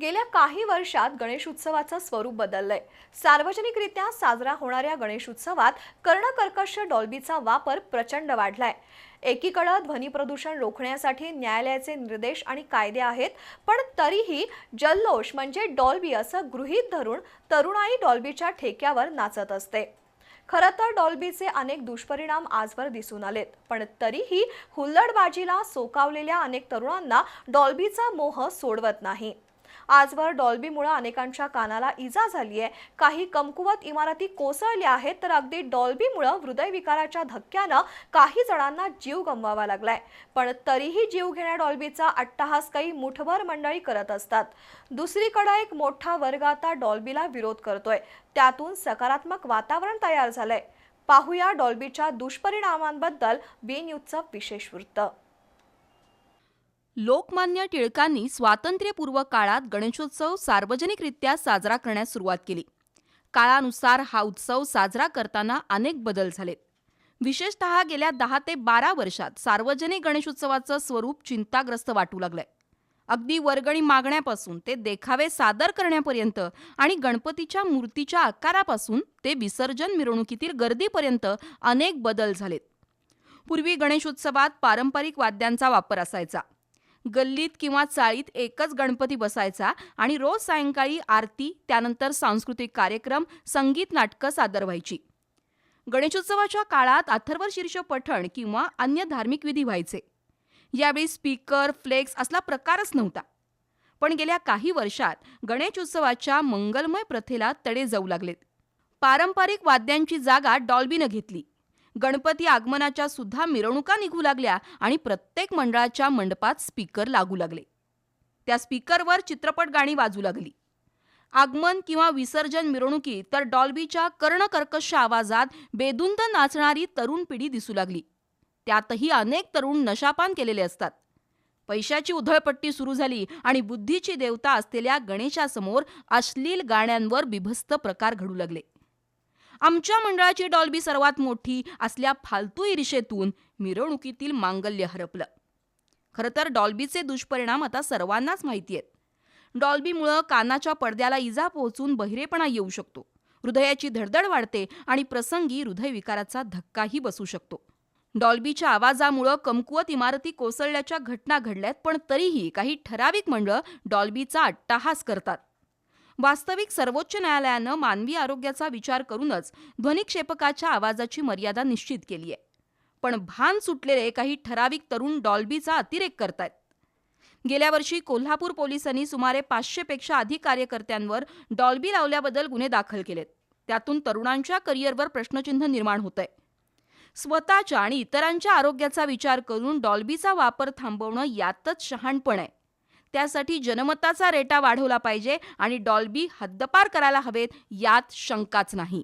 गेल्या काही वर्षात गणेश उत्सवाचं स्वरूप बदललंय. सार्वजनिकरित्या साजरा होणाऱ्या गणेशोत्सवात कर्णकर्कश डॉल्बीचा वापर प्रचंड वाढलाय. एकीकडं ध्वनी प्रदूषण रोखण्यासाठी न्यायालयाचे निर्देश आणि कायदे आहेत पण तरीही जल्लोष म्हणजे डॉल्बी असं गृहीत धरून तरुणाई डॉल्बीच्या ठेक्यावर नाचत असते. खरं तर डॉल्बीचे अनेक दुष्परिणाम आजवर दिसून आलेत पण तरीही हुल्लडबाजीला सोकावलेल्या अनेक तरुणांना डॉल्बीचा मोह सोडवत नाही. आजवर डॉल्बीमुळे अनेकांच्या कानाला इजा झाली आहे काही कमकुवत इमारती कोसळल्या आहेत तर अगदी डॉल्बीमुळं हृदयविकाराच्या धक्क्यानं काही जणांना जीव गमवावा लागलाय. पण तरीही जीव घेण्या डॉल्बीचा अट्टहास काही मुठभर मंडळी करत असतात. दुसरीकडे एक मोठा वर्ग आता डॉल्बीला विरोध करतोय. त्यातून सकारात्मक वातावरण तयार झालंय. पाहूया डॉल्बीच्या दुष्परिणामांबद्दल बी न्यूजचं विशेष वृत्त. लोकमान्य टिळकांनी स्वातंत्र्यपूर्व काळात गणेशोत्सव सार्वजनिकरित्या साजरा करण्यास सुरुवात केली. काळानुसार हा उत्सव साजरा करताना अनेक बदल झालेत विशेषतः गेल्या दहा ते बारा वर्षात सार्वजनिक गणेशोत्सवाचं स्वरूप चिंताग्रस्त वाटू लागलंय. अगदी वर्गणी मागण्यापासून ते देखावे सादर करण्यापर्यंत आणि गणपतीच्या मूर्तीच्या आकारापासून ते विसर्जन मिरवणुकीतील गर्दीपर्यंत अनेक बदल झालेत. पूर्वी गणेशोत्सवात पारंपरिक वाद्यांचा वापर असायचा. गल्लीत किंवा चाळीत एकच गणपती बसायचा आणि रोज सायंकाळी आरती त्यानंतर सांस्कृतिक कार्यक्रम संगीत नाटकं सादर व्हायची. गणेशोत्सवाच्या काळात अथर्व शीर्ष पठण किंवा अन्य धार्मिक विधी व्हायचे. यावेळी स्पीकर फ्लेक्स असला प्रकारच नव्हता. पण गेल्या काही वर्षात गणेशोत्सवाच्या मंगलमय प्रथेला तडे जाऊ लागलेत. पारंपरिक वाद्यांची जागा डॉल्बीनं घेतली. गणपती आगमनाच्या सुद्धा मिरवणुका निघू लागल्या आणि प्रत्येक मंडळाच्या मंडपात स्पीकर लागू लागले. त्या स्पीकरवर चित्रपट गाणी वाजू लागली. आगमन किंवा विसर्जन मिरवणुकीत तर डॉल्बीच्या कर्णकर्कश आवाजात बेदुंद नाचणारी तरुण पिढी दिसू लागली. त्यातही अनेक तरुण नशापान केलेले असतात. पैशाची उधळपट्टी सुरू झाली आणि बुद्धीची देवता असलेल्या गणेशासमोर अश्लील गाण्यांवर बिभस्त प्रकार घडू लागले. आमच्या मंडळाची डॉल्बी सर्वात मोठी असल्या फालतू ईर्षेतून मिरवणुकीतील मांगल्य हरपलं. खरं तर डॉल्बीचे दुष्परिणाम आता सर्वांनाच माहिती आहेत. डॉल्बीमुळं कानाच्या पडद्याला इजा पोहोचून बहिरेपणा येऊ शकतो. हृदयाची धडधड वाढते आणि प्रसंगी हृदयविकाराचा धक्काही बसू शकतो. डॉल्बीच्या आवाजामुळं कमकुवत इमारती कोसळल्याच्या घटना घडल्यात पण तरीही काही ठराविक मंडळं डॉल्बीचा अट्टाहास करतात. वास्तविक सर्वोच्च न्यायालयानं मानवी आरोग्याचा विचार करूनच ध्वनिक्षेपकाच्या आवाजाची मर्यादा निश्चित केली आहे. पण भान सुटलेले काही ठराविक तरुण डॉल्बीचा अतिरेक करतायत. गेल्या वर्षी कोल्हापूर पोलिसांनी सुमारे पाचशेपेक्षा अधिक कार्यकर्त्यांवर डॉल्बी लावल्याबद्दल गुन्हे दाखल केलेत. त्यातून तरुणांच्या करिअरवर प्रश्नचिन्ह निर्माण होत आहे स्वतःच्या आणि इतरांच्या आरोग्याचा विचार करून डॉल्बीचा वापर थांबवणं यातच शहाणपण आहे. त्यासाठी जनमताचा रेटा वाढवला पाहिजे आणि डॉल्बी हद्दपार करायला हवेत यात शंकाच नाही.